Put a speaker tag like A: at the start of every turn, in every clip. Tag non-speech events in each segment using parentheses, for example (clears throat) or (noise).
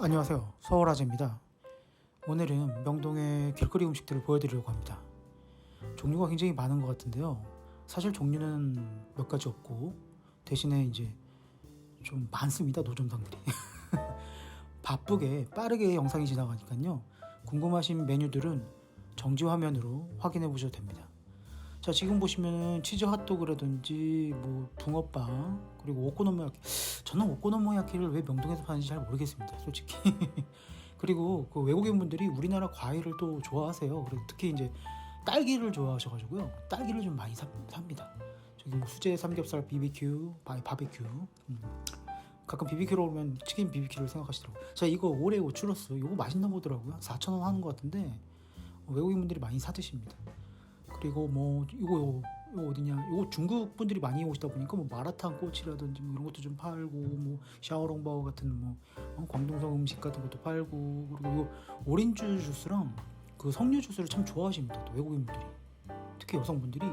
A: 안녕하세요. 서울아재입니다. 오늘은 명동의 길거리 음식들을 보여드리려고 합니다. 종류가 굉장히 많은 것 같은데요. 사실 종류는 몇 가지 없고 대신에 이제 좀 많습니다. 노점상들이. (laughs) 바쁘게 빠르게 영상이 지나가니까요. 궁금하신 메뉴들은 정지 화면으로 확인해 보셔도 됩니다. 자 지금 보시면은 치즈 핫도그라든지 뭐 붕어빵 그리고 오코노미야키. 저는 오코노미야키를 왜 명동에서 파는지 잘 모르겠습니다 솔직히. (laughs) 그리고 그 외국인 분들이 우리나라 과일을 또 좋아하세요. 그래서 특히 이제 딸기를 좋아하셔가지고요. 딸기를 좀 많이 사, 삽니다. 저기 뭐 수제 삼겹살 BBQ 바, 바비큐. 음. 가끔 BBQ로 오면 치킨 BBQ를 생각하시더라고요. 자 이거 오레오 추러스 이거 맛있나 보더라고요. 4,000원 하는 것 같은데 외국인 분들이 많이 사 드십니다 그리고 뭐 이거 이거 어디냐. 이거 중국 분들이 많이 오시다 보니까 뭐 마라탕 꼬치라든지 뭐 이런 것도 좀 팔고 뭐 샤오롱바오 같은 뭐 어, 광동성 음식 같은 것도 팔고 그리고 이거 오렌지 주스랑 그 석류 주스를 참 좋아하십니다 또 외국인 분들이. 특히 여성분들이.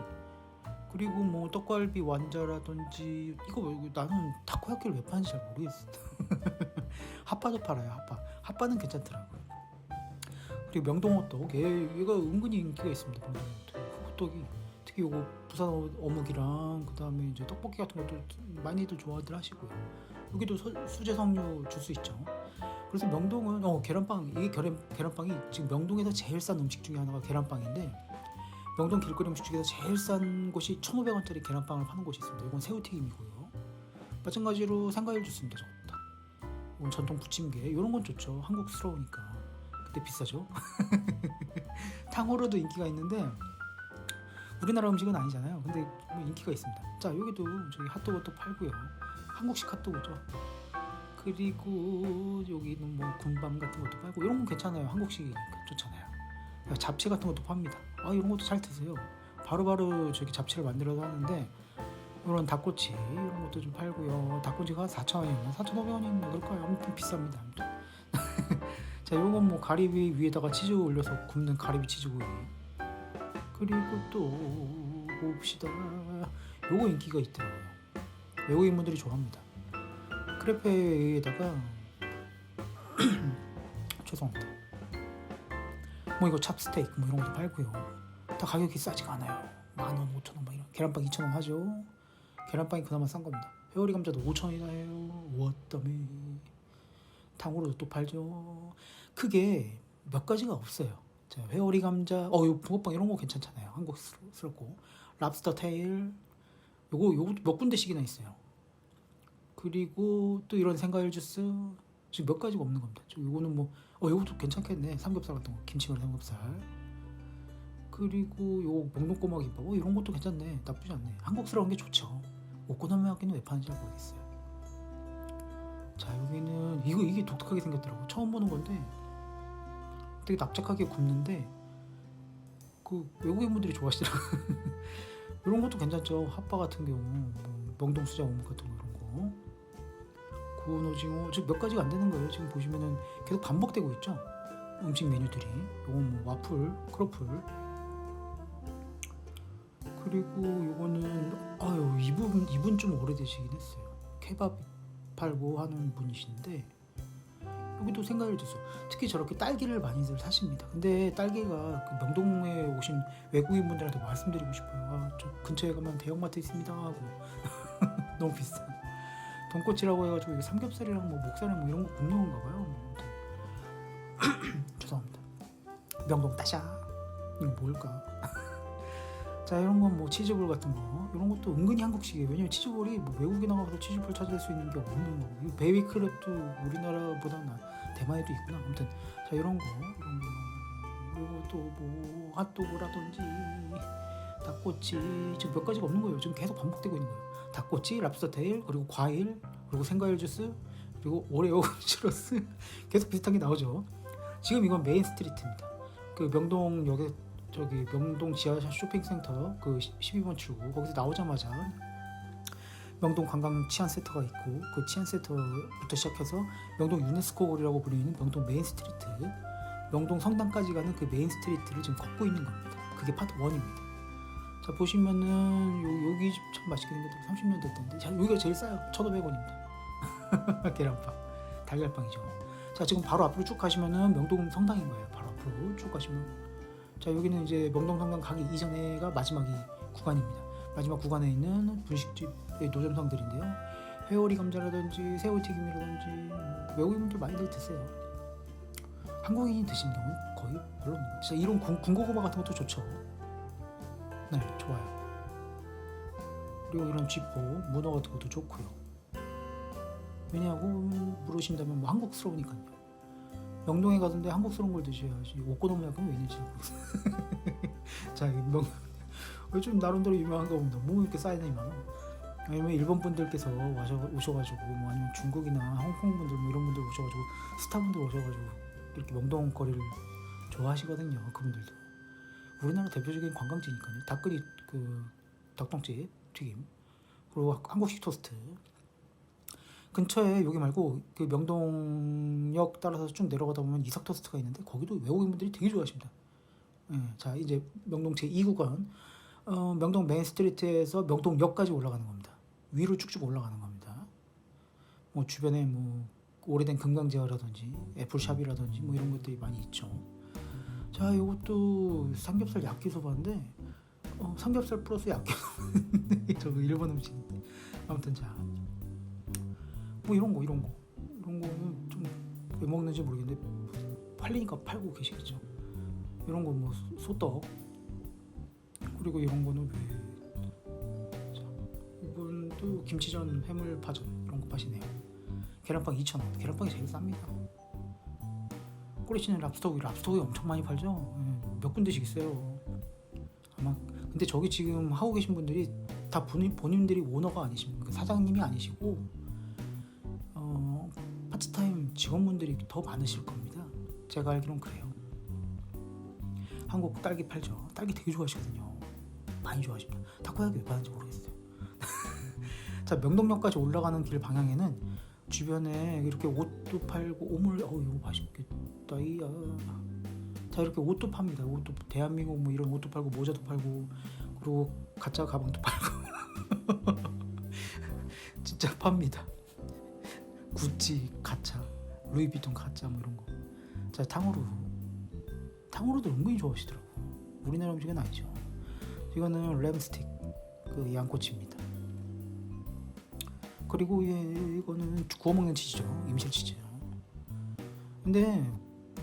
A: 그리고 뭐 떡갈비 완자라든지 이거 뭐 이거 나는 타코야키를 왜 파는지 잘 모르겠어. (laughs) 핫바도 팔아요 핫바. 핫바는 괜찮더라고요. 그리고 명동 호떡 얘, 얘가 은근히 인기가 있습니다 명동 호떡 호떡이 특히 요거 부산 어- 어묵이랑 그 다음에 이제 떡볶이 같은 것도 많이들 좋아들 하시고요. 여기도 서- 수제 석류 주스 있죠. 그래서 명동은 어 계란빵 이게 계란, 계란빵이 지금 명동에서 제일 싼 음식 중에 하나가 계란빵인데 명동 길거리 음식 중에서 제일 싼 곳이 1,500원짜리 계란빵을 파는 곳이 있습니다. 이건 새우튀김이고요. 마찬가지로 생과일 주스입니다 저것도. 다. 전통 부침개. 이런 건 좋죠. 한국스러우니까. 근데 비싸죠? (laughs) 탕후루도 인기가 있는데 우리나라 음식은 아니잖아요. 근데 뭐 인기가 있습니다. 자 여기도 저기 핫도그도 팔고요. 한국식 핫도그죠. 그리고 여기는 뭐 군밤 같은 것도 팔고 이런 건 괜찮아요. 한국식이니까 좋잖아요. 잡채 같은 것도 팝니다. 아 이런 것도 잘 드세요. 바로바로 저기 잡채를 만들어서 하는데 이런 닭꼬치 이런 것도 좀 팔고요. 닭꼬치가 4,000원이었나 4,500원이었나 그럴까요? 아무튼 비쌉니다. 아무튼. (laughs) 자 요건 뭐 가리비 위에다가 치즈 올려서 굽는 가리비 치즈구이. 그리고 또 봅시다. 요거 인기가 있더라고요. 외국인 분들이 좋아합니다. 크레페에다가 (clears throat) 죄송합니다. 뭐 이거 찹스테이크 뭐 이런 것도 팔고요. 다 가격이 싸지가 않아요. 만 원, 오천 원, 막 이런 계란빵 이천 원 하죠. 계란빵이 그나마 싼 겁니다. 회오리 감자도 오천 원이나 해요. 워터메 탕후루도 또 팔죠. 크게 몇 가지가 없어요. 자, 회오리 감자, 어, 요 붕어빵 이런 거 괜찮잖아요. 한국스럽고. 랍스터 테일, 요거, 요거 몇 군데씩이나 있어요. 그리고 또 이런 생과일 주스, 지금 몇 가지가 없는 겁니다. 저 요거는 뭐, 어, 요것도 괜찮겠네. 삼겹살 같은 거, 김치말 삼겹살. 그리고 요 목록꼬마 김밥, 어, 이런 것도 괜찮네. 나쁘지 않네. 한국스러운 게 좋죠. 오코노미야끼는 왜 파는지 잘 모르겠어요. 자, 여기는, 이거, 이게 독특하게 생겼더라고. 처음 보는 건데, 되게 납작하게 굽는데 그 외국인 분들이 좋아하시더라고요. 이런 (laughs) 것도 괜찮죠. 핫바 같은 경우 뭐 명동 수제 어묵 같은 거 이런 거 구운 오징어 지금 몇 가지가 안 되는 거예요. 지금 보시면은 계속 반복되고 있죠. 음식 메뉴들이 요건 뭐 와플, 크로플 그리고 요거는 아유 이분 이분 좀 오래되시긴 했어요. 케밥 팔고 하는 분이신데 여기도 생각을 주세요. 특히 저렇게 딸기를 많이들 사십니다. 근데 딸기가 그 명동에 오신 외국인 분들한테 말씀드리고 싶어요. 아, 저 근처에 가면 대형마트 있습니다 하고 (laughs) 너무 비싸. 돈꼬치라고 해가지고 이게 삼겹살이랑 뭐 목살이랑 뭐 이런 거 굽는 건가 봐요. (clears throat) 죄송합니다. 명동 따샤 이거 뭘까? 자 이런 건 뭐 치즈볼 같은 거. 이런 것도 은근히 한국식이에요. 왜냐면 치즈볼이 뭐 외국에 나가서 치즈볼 찾을 수 있는 게 없는 거고. 이 베이비크랩도 우리나라보다는 대만에도 있구나. 아무튼. 자 이런 거. 이런 거. 그리고 또뭐 핫도그라든지 닭꼬치. 지금 몇 가지가 없는 거예요. 지금 계속 반복되고 있는 거예요. 닭꼬치 랍스터 테일 그리고 과일 그리고 생과일 주스 그리고 오레오 (laughs) 추러스. 계속 비슷한 게 나오죠. 지금 이건 메인 스트리트입니다. 그 명동역에 저기 명동 지하 쇼핑센터 그 12번 출구 거기서 나오자마자 명동 관광 치안 센터가 있고 그 치안 센터부터 시작해서 명동 유네스코 거리라고 불리는 명동 메인 스트리트 명동 성당까지 가는 그 메인 스트리트를 지금 걷고 있는 겁니다. 그게 파트 1입니다. 자 보시면은 요, 여기 집 참 맛있게 생겼다 30년 됐던데 자 여기가 제일 싸요 1,500원입니다 (laughs) 계란빵 달걀빵이죠 자 지금 바로 앞으로 쭉 가시면은 명동 성당인 거예요. 바로 앞으로 쭉 가시면 자 여기는 이제 명동 성당 가기 이전에가 마지막 이 구간입니다. 마지막 구간에 있는 분식집의 노점상들인데요. 회오리 감자라든지 새우튀김이라든지 뭐 외국인들 많이들 드세요. 한국인이 드시는 경우는 거의 별로 없는. 진짜 이런 군, 군고구마 같은 것도 좋죠. 네, 좋아요. 그리고 이런 쥐포, 문어 같은 것도 좋고요. 왜냐하고 물으신다면 뭐 한국스러우니까요. 명동에 가던데 한국스러운 걸 드셔야지. 있는지 모르겠어요. 자, 이명 요즘 나름대로 유명한가 봅니다. 뭐 이렇게 사이즈이 많아. 아니면 일본 분들께서 와셔, 오셔가지고 뭐 아니면 중국이나 홍콩 분들 뭐 이런 분들 오셔가지고 스타 분들 오셔가지고 이렇게 명동 거리를 좋아하시거든요. 그분들도. 우리나라 대표적인 관광지니까요. 닭끓이 그 닭똥집 튀김 그리고 한국식 토스트 근처에 여기 말고 그 명동역 따라서 쭉 내려가다 보면 이삭 토스트가 있는데 거기도 외국인분들이 되게 좋아하십니다. 예, 자 이제 명동 제 2구간 어, 명동 메인스트리트에서 명동역까지 올라가는 겁니다. 위로 쭉쭉 올라가는 겁니다. 뭐 주변에 뭐 오래된 금강제어라든지 애플샵이라든지 뭐 이런 것들이 많이 있죠. 자 이것도 삼겹살 야끼소바인데 어, 삼겹살 플러스 야끼소바 (laughs) 저거 일본 음식인데 아무튼 자 뭐 이런 거 이런 거 이런 거는 좀 왜 먹는지 모르겠는데 팔리니까 팔고 계시겠죠. 이런 거뭐 소떡 그리고 이런 거는 왜 자, 이분도 김치전 해물 파전 이런 거 파시네요. 계란빵 2,000원. 계란빵이 제일 쌉니다. 꼬리치는 랍스터구이 랍스터구이 엄청 많이 팔죠. 예, 몇 군데씩 있어요. 아마 근데 저기 지금 하고 계신 분들이 다 본인 본인들이 오너가 아니십니까? 사장님이 아니시고 직원분들이 더 많으실 겁니다. 제가 알기론 그래요. 한국 딸기 팔죠. 딸기 되게 좋아하시거든요. 많이 좋아하십니다. 타코야키 왜 파는지 모르겠어요. (laughs) 자 명동역까지 올라가는 길 방향에는 주변에 이렇게 옷도 팔고 오물 어 이거 맛있겠다 이야. 자 이렇게 옷도 팝니다. 옷도 대한민국 뭐 이런 옷도 팔고 모자도 팔고 그리고 가짜 가방도 팔고 (laughs) 진짜 팝니다. 구찌 가짜, 루이비통 가짜 뭐 이런 거. 자 탕후루, 탕후루도 은근히 좋아하시더라고. 우리나라 음식은 아니죠. 이거는 램스틱 그 양꼬치입니다. 그리고 얘, 이거는 구워 먹는 치즈죠. 임실 치즈요. 근데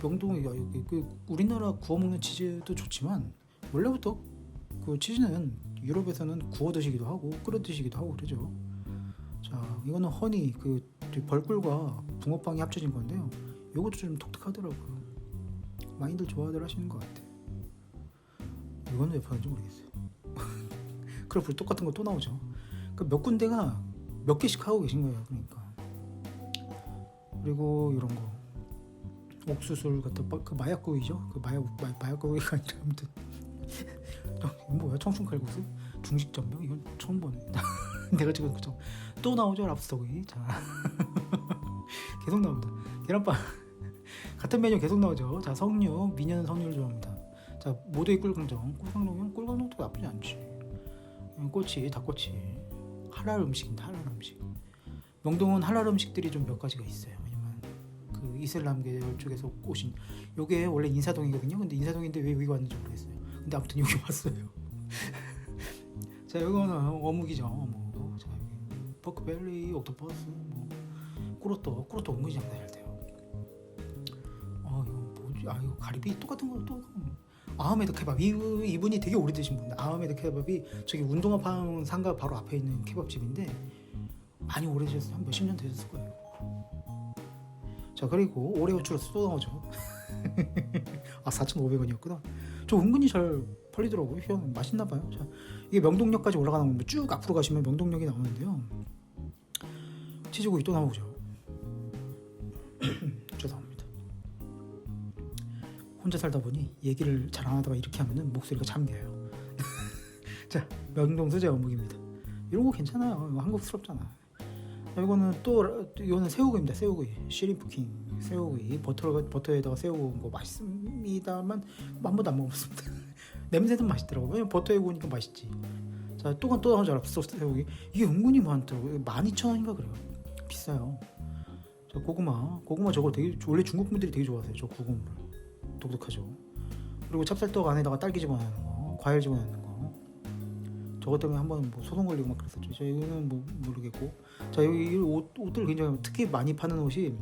A: 명동 야 여기 그 우리나라 구워 먹는 치즈도 좋지만 원래부터 그 치즈는 유럽에서는 구워 드시기도 하고 끓여 드시기도 하고 그러죠. 자 이거는 허니 그 벌꿀과 붕어빵이 합쳐진 건데요. 이것도 좀 독특하더라고요. 많이들 좋아들 하시는 것 같아. 이거는 왜 파는지 모르겠어요. 그래 불 똑같은 거 또 나오죠. 그몇 군데가 몇 개씩 하고 계신 거예요. 그러니까. 그리고 이런 거 옥수수를 갖다 빠- 그 마약고기죠. 그 마약 마, 마약고기가 아니라 아무튼 (laughs) 뭐야 청춘 칼국수 중식 전병 이건 처음 보네. (laughs) (laughs) 내가 지금 그죠. 또 나오죠 랍스터구이. 자 (laughs) 계속 나옵니다. 계란빵 (laughs) 같은 메뉴 계속 나오죠. 자 석류 미녀는 석류를 좋아합니다. 자 모두의 꿀강정 꿀강정은 꿀강정도 나쁘지 않지. 음, 꼬치 닭꼬치 할랄 음식인데 할랄 음식. 명동은 할랄 음식들이 좀 몇 가지가 있어요. 왜냐면 그 이슬람 계열 쪽에서 오신 요게 원래 인사동이거든요. 근데 인사동인데 왜 여기 왔는지 모르겠어요. 근데 아무튼 여기 왔어요. 자 이거는 어묵이죠. 어묵. 포크벨리, 옥토퍼스, 뭐 꾸로또, 꾸로또 은근히 장난이 잘 돼요. 아 이거 뭐지? 아 이거 가리비 똑같은 거 또. 아흐메드 케밥 이, 이분이 되게 오래 드신 분인데 아흐메드 케밥이 저기 운동화 파는 상가 바로 앞에 있는 케밥집인데 많이 오래 드셨어요 한 몇십 년 되셨을 거예요 자 그리고 오레오 추러스 또 나오죠 (laughs) 아 4,500원이었구나 저 은근히 잘 팔리더라고요 희한 맛있나 봐요 자 이게 명동역까지 올라가는 건데 쭉 앞으로 가시면 명동역이 나오는데요 치즈고기 또 나오죠 (clears throat) 죄송합니다 혼자 살다 보니 얘기를 잘 안 하다가 이렇게 하면은 목소리가 잠겨요. (laughs) 자, 명동 수제 어묵입니다. 이런 거 괜찮아요. 한국스럽잖아. 자, 이거는 또 이거는 새우구이입니다. 새우구이, 시림프킹, 새우구이 버터 버터에다가 새우 거 맛있습니다만 한 번도 안 먹어봤습니다. (laughs) 냄새는 맛있더라고. 왜냐면 버터에 구우니까 맛있지. 자, 또한 또 나오죠. 랍스터 새우구이. 이게 은근히 많더라고요. 12,000원인가 그래요. 비싸요. 저 고구마, 고구마 저거 되게 원래 중국 분들이 되게 좋아하세요. 저 고구마 독특하죠. 그리고 찹쌀떡 안에다가 딸기 집어넣는 거, 과일 집어넣는 거. 저것 때문에 한번 뭐 소송 걸리고 막 그랬었죠. 저 이거는 뭐 모르겠고. 자 여기 이 옷, 옷들 굉장히 특히 많이 파는 옷이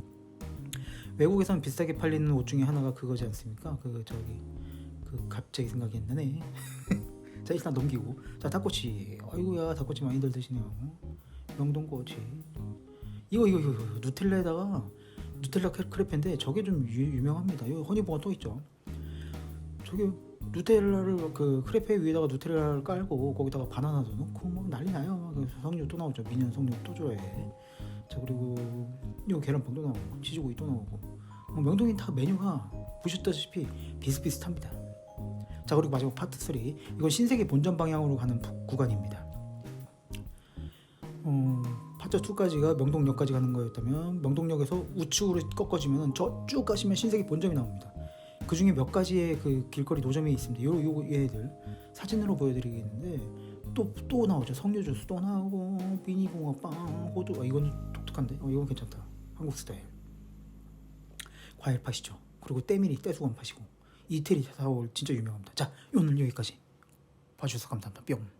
A: 외국에서는 비싸게 팔리는 옷 중에 하나가 그거지 않습니까? 그 저기 그 갑자기 생각이 안 나네. (laughs) 자 일단 넘기고 자 닭꼬치 아이고야 닭꼬치 많이들 드시네요. 명동꼬치 이거 이거 이거, 누텔라에다가 누텔라 크레- 크레페인데 저게 좀 유, 유명합니다. 여기 허니버가 또 있죠. 저게 누텔라를 그 크레페 위에다가 누텔라를 깔고 거기다가 바나나도 넣고 막 난리 나요. 그래서 석류 또 나오죠. 미니언 석류 또 줘야 해. 자 그리고 이거 계란빵도 나오고 치즈고기 또 나오고 뭐 명동인 다 메뉴가 보셨다시피 비슷비슷합니다. 자 그리고 마지막 파트 3 이건 신세계 본점 방향으로 가는 부- 구간입니다. 어, 파트 2까지가 명동역까지 가는 거였다면 명동역에서 우측으로 꺾어지면 저쭉 가시면 신세계 본점이 나옵니다. 그 중에 몇 가지의 그 길거리 노점이 있습니다. 요, 요 얘들 사진으로 보여드리겠는데 또 또 나오죠. 석류 주스 또 나오고 비니붕어빵, 호두. 아, 이건 독특한데. 어, 이건 괜찮다. 한국 스타일. 과일 팥이죠. 그리고 때밀이 떼수건 팥이고 이태리 사올 진짜 유명합니다. 자 오늘 여기까지 봐주셔서 감사합니다. 뿅.